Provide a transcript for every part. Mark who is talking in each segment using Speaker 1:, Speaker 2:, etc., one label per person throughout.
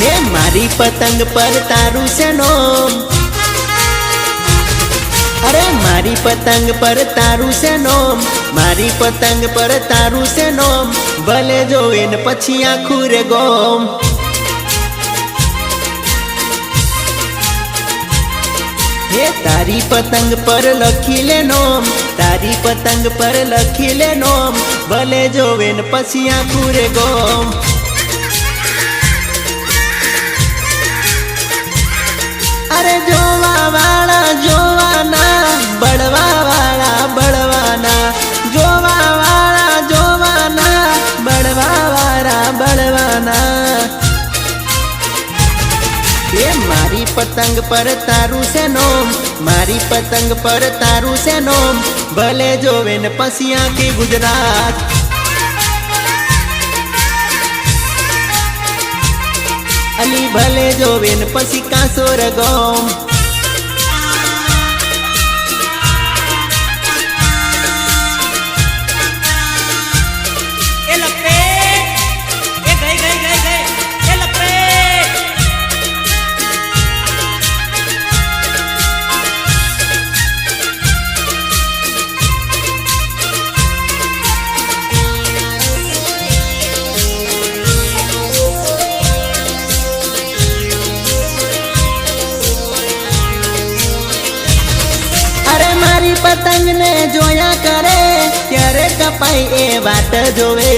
Speaker 1: હે મારી પતંગ પર તારું છે નોમ અરે મારી પતંગ પર તારું છે નોમ મારી પતંગ પર તારું છે નોમ ભલે જોવે પછી આખું રે ગોમ. હે તારી પતંગ પર લખી લે નોમ. તારી પતંગ પર લખી લે નોમ. ભલે જોવે ને પછી આખું રે ગોમ. જોવા વાળા જોવાના બળવા વાળા બળવાના. જોવા વાળા જોવાના બળવા વાળા બળવાના. એ મારી પતંગ પર તારું છે નોમ, મારી પતંગ પર તારું છે નોમ. ભલે જોવે ને પછી આખી ગુજરાત. અલી ભલે જોવેન પછી કાંસો રગોમ. જોયા કરે, ત્યારે કપાઈ એ વાત જોવે.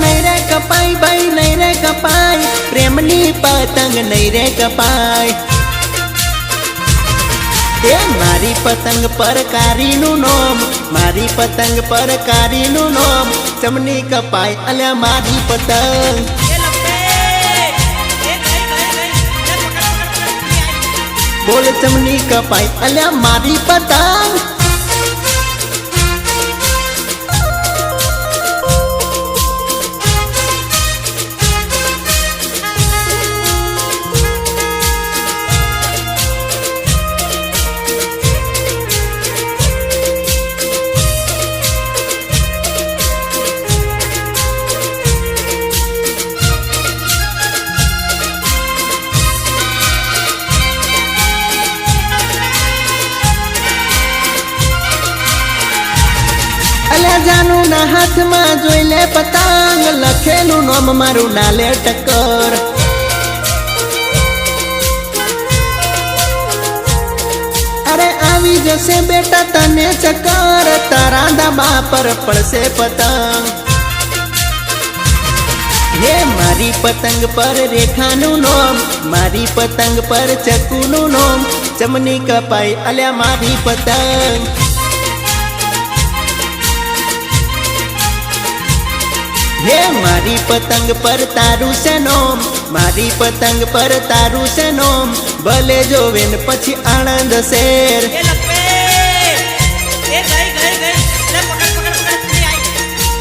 Speaker 1: નહીં રે કપાઈ ભાઈ, નહીં રે કપાઈ, પ્રેમની પતંગ નહીં રે કપાઈ. એ મારી પતંગ પર કારીનું નોમ, મારી પતંગ પર કારીનું નોમ ચમની કપાઈ અલ્યા મારી પતંગ. બોલ ચમની કપાઈ અલ્યા મારી પતંગ જાનું ના હાથમાં જોઈ લે પતંગ લખેલું નામ મારું ડાલે ટક્કર. અરે આવી જશે બેટા તને ચક્કર, તારા દાબા પર પડશે પતંગ. હે મારી પતંગ પર રેખાનું નોમ, મારી પતંગ પર ચકુનું નોમ, ચમની કપાઈ અલ્યા મારી પતંગ. હે મારી પતંગ પર તારું છે નોમ મારી પતંગ પર તારું છે નોમ ભલે જોવે ને પછી આણંદ શેર.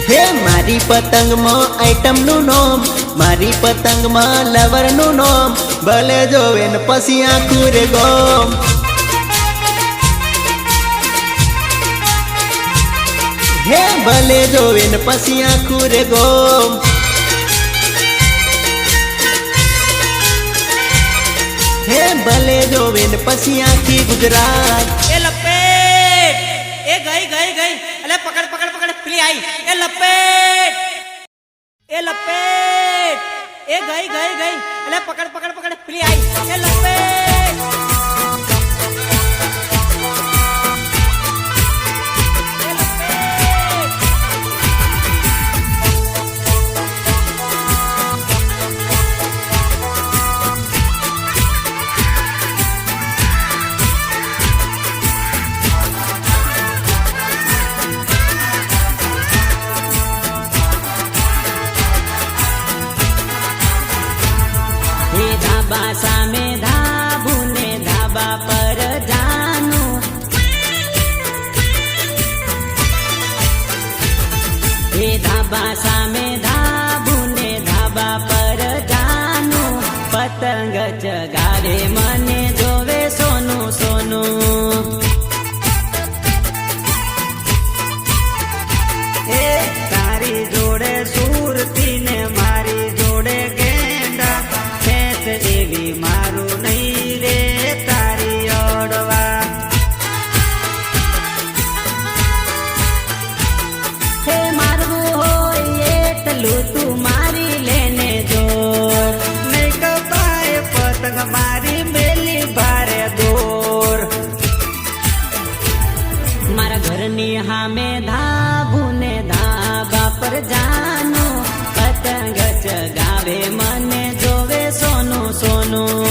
Speaker 1: હે મારી પતંગમાં આઈટમનું નોમ મારી પતંગમાં લવરનું નોમ ભલે જોવે ને પછી આખું રે ગોમ. ભલે જોવે ને પછી આખું રે ગોમ. હે ભલે જોવે ને પછી આખી ગુજરાત.
Speaker 2: એ લપેટ! એ ગઈ ગઈ ગઈ. અલે પકડ પકડ પકડ. પેલી આઈ. એ લપેટ! એ લપેટ! એ ગઈ ગઈ ગઈ. અલે પકડ પકડ પકડ. પેલી આઈ. એ લપેટ! apa No.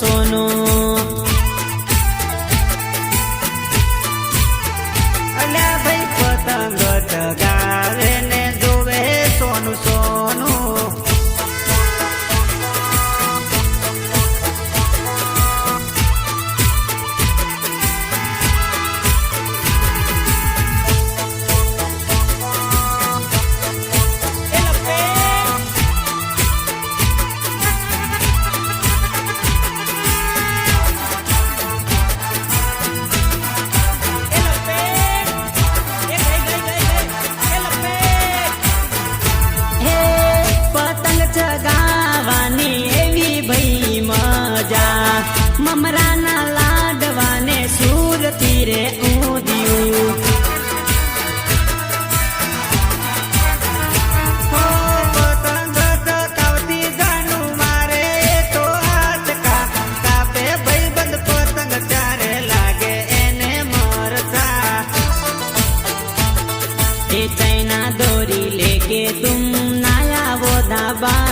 Speaker 3: Sonu bye.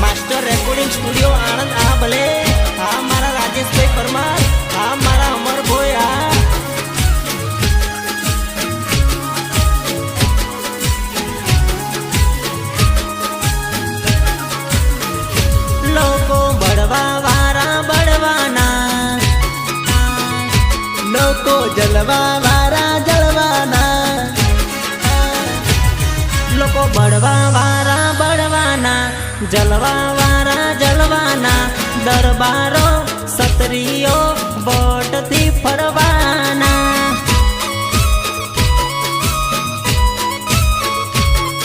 Speaker 3: Master recording studio Anand, આ ભલે. હા મારા રાજેશભાઈ પરમાર હા મારા અમર ભાઈ હા
Speaker 1: લોકો બળવા વારા બળવાના. લોકો જલવા વારા જળવાના.
Speaker 2: લોકો બળવા વારા જલવા વાળા જલવાના દરબારો સત્રીઓ બોટથી ફરવાના.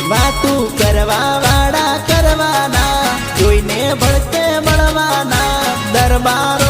Speaker 1: વાતું કરવા વાળા કરવાના, જોઈને ભળકે મળવાના દરબારો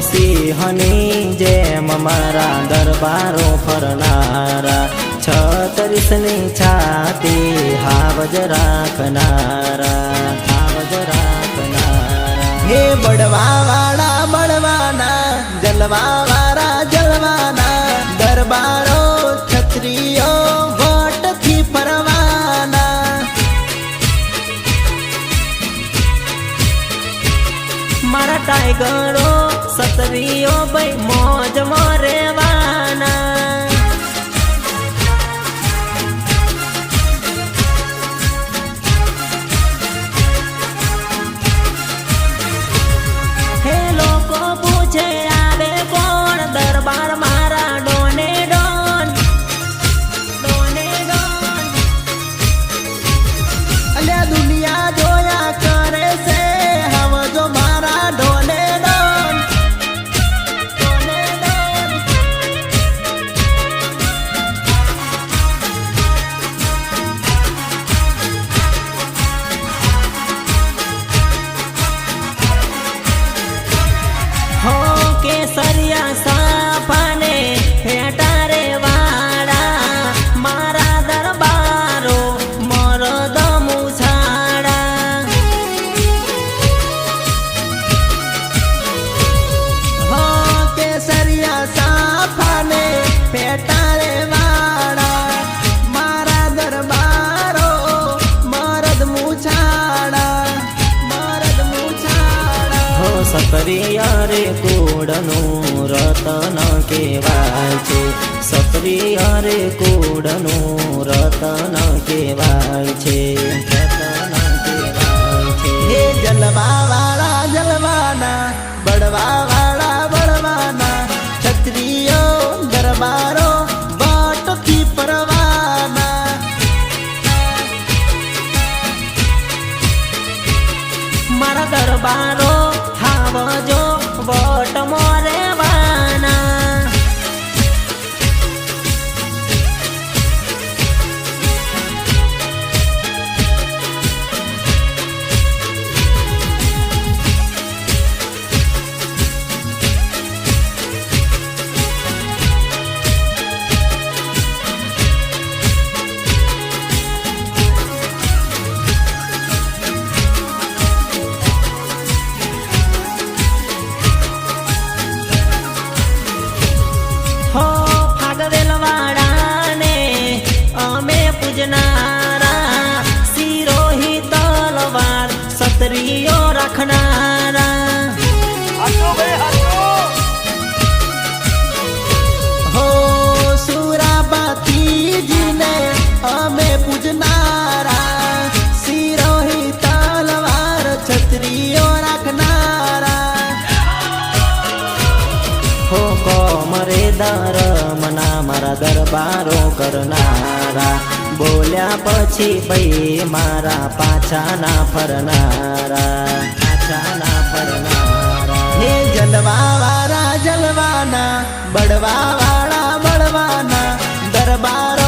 Speaker 1: હોસી હની જેમ મારા દરબારો ફરનારા, છત્રીસની છાતી હાવજ રાખનારા હાવજ રાખનારા. હે બળવા વાળા બળવાના જલવા વાળા જલવાના, દરબારો છત્રીઓ વટથી ફરવાના.
Speaker 2: મારા ટાઈગરો સત્રીઓ ભાઈ મોજ રહેવાના સતરિયા રે કુડનું રતન કેવાય છે. સત્રિયા રે કોડનું રતન કેવાય છે. રતન કહેવાય છે.
Speaker 1: હે જલવા વાળા જલવાના બળવા વાળા બળવાના, ક્ષત્રિયો, દરબારો વાટથી પરવાના.
Speaker 2: મારા દરબારો હાવજો વોટ મોરેવાના મારા દરબારો કરનારા. બોલ્યા પછી ભાઈ મારા પાછા ના ફરનારા. પાછા ના ફરનારા.
Speaker 1: હે જલવા વાળા જલવાના બળવા વાળા બળવાના, દરબાર